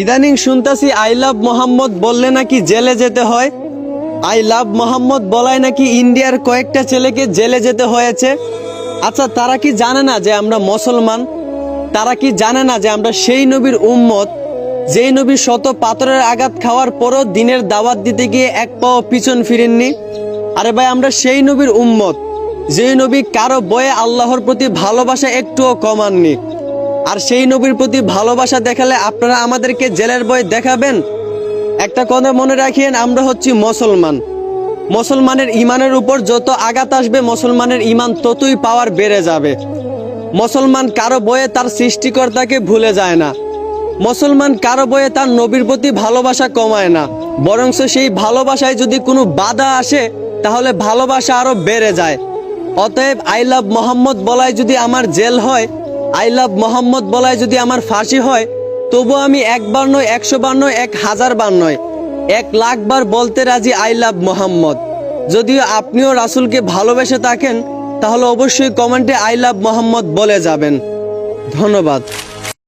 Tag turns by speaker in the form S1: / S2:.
S1: ইদানিং শুনতাছি I love Mohammad বললে নাকি জেলে যেতে হয়। আই লাভ মোহাম্মদ বলায় নাকি ইন্ডিয়ার কয়েকটা ছেলেকে জেলে যেতে হয়েছে। আচ্ছা তারা কি জানে না যে আমরা মুসলমান? তারা কি জানে না যে আমরা সেই নবীর উম্মত? যেই নবী শত পাথরের আঘাত খাওয়ার পরও দিনের দাওয়াত দিতে গিয়ে এক পাও পিছন ফিরেননি? আরে ভাই, আমরা সেই নবীর উম্মত। যেই নবী কারও বয়ে আল্লাহর প্রতি ভালোবাসা একটুও কমাননি। আর সেই নবীর প্রতি ভালোবাসা দেখালে আপনারা আমাদেরকে জেলের বই দেখাবেন? একটা কথা মনে রাখিয়েন, আমরা হচ্ছি মুসলমান। মুসলমানের ইমানের উপর যত আঘাত আসবে, মুসলমানের ইমান ততই পাওয়ার বেড়ে যাবে। মুসলমান কারও বয়ে তার সৃষ্টিকর্তাকে ভুলে যায় না। মুসলমান কারও বয়ে তার নবীর প্রতি ভালোবাসা কমায় না। বরঞ্চ সেই ভালোবাসায় যদি কোনো বাধা আসে, তাহলে ভালোবাসা আরও বেড়ে যায়। অতএব আই লাভ মোহাম্মদ বলায় যদি আমার জেল হয় আই লাভ মোহাম্মদ বলায় যদি আমার ফাঁসি হয় তবু আমি একবার নয়, একশো বার নয়, এক হাজার বার নয়, এক লাখ বার বলতে রাজি আই লাভ মোহাম্মদ। যদিও আপনিও রাসুলকে ভালোবেসে থাকেন, তাহলে অবশ্যই কমেন্টে আই লাভ মোহাম্মদ বলে যাবেন। ধন্যবাদ।